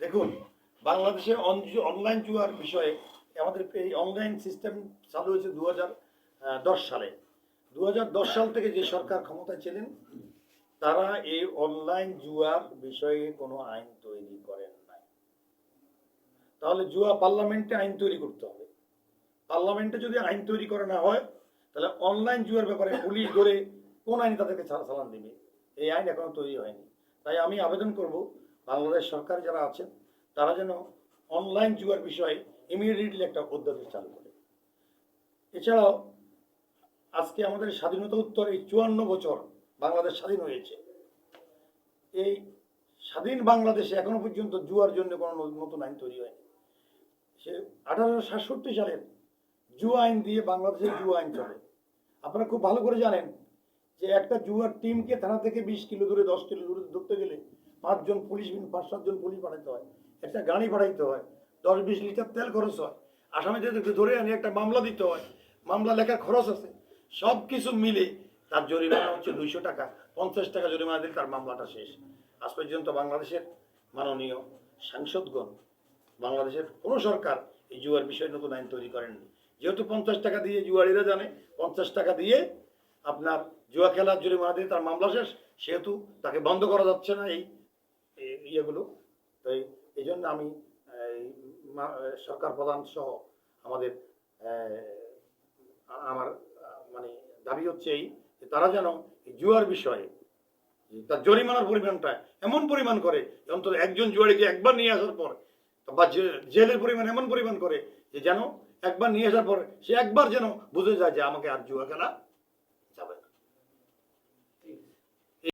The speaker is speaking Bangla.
দেখুন, বাংলাদেশে অনলাইন জুয়ার বিষয়ে আমাদের এই অনলাইন সিস্টেম চালু হয়েছে দু দশ সালে। দু দশ সাল থেকে যে সরকার ক্ষমতায় ছিলেন, তারা এই অনলাইন জুয়ার বিষয়ে কোনো আইন তৈরি করেন নাই। তাহলে জুয়া পার্লামেন্টে আইন তৈরি করতে হবে। পার্লামেন্টে যদি আইন তৈরি করা না হয়, তাহলে অনলাইন জুয়ার ব্যাপারে পুলিশ ধরে কোন আইন তাদেরকে ছাড়া চালান দিবে? এই আইন এখনও তৈরি হয়নি। তাই আমি আবেদন করব বাংলাদেশ সরকার যারা আছেন, তারা যেন অনলাইন জুয়ার বিষয়ে ইমিডিয়েটলি একটা অধ্যাদেশ চালু করে। এছাড়াও আজকে আমাদের স্বাধীনতা উত্তর এই চুয়ান্ন বছর বাংলাদেশ স্বাধীন হয়েছে। এই স্বাধীন বাংলাদেশে এখনও পর্যন্ত জুয়ার জন্য কোনো নতুন আইন তৈরি হয়নি। সে আঠারোশো সাতষট্টি সালের জুয়া আইন দিয়ে বাংলাদেশের জুয়া আইন চলে। আপনারা খুব ভালো করে জানেন যে একটা জুয়ার টিমকে থানা থেকে বিশ কিলো দূরে, দশ কিলো দূরে পাঁচজন পুলিশ পাঁচ, সাতজন পুলিশ পাঠাতে হয়। একটা গাড়ি পাঠাইতে হয়, দশ, বিশ লিটার তেল খরচ হয়। আসামিদেরকে ধরে আনি, একটা মামলা দিতে হয়। মামলা লেখার খরচ আছে। সব কিছু মিলে তার জরিমানা হচ্ছে দুইশো টাকা। পঞ্চাশ টাকা জরিমানা দিলে তার মামলাটা শেষ। আজ পর্যন্ত বাংলাদেশের মাননীয় সাংসদগণ, বাংলাদেশের কোনো সরকার এই জুয়ার বিষয়ে নতুন আইন তৈরি করেননি। যেহেতু পঞ্চাশ টাকা দিয়ে জুয়ারিরা জানে, পঞ্চাশ টাকা দিয়ে আপনার জুয়া খেলার জরিমানা দিয়ে তার মামলা শেষ, সেহেতু তাকে বন্ধ করা যাচ্ছে না এই ইয়েগুলো। তো এই- জন্য আমি সরকার প্রধান সহ আমাদের আমার মানে দাবি হচ্ছে এই যে তারা যেন জুয়ার বিষয়ে তার জরিমানার পরিমাণটা এমন পরিমাণ করে অন্তত একজন জুয়ারিকে একবার নিয়ে আসার পর, বা জেলের পরিমাণ এমন পরিমাণ করে, যে যেন একবার নিয়ে আসার পর সে একবার যেন বুঝে যায় যে আমাকে আর জুয়া খেলা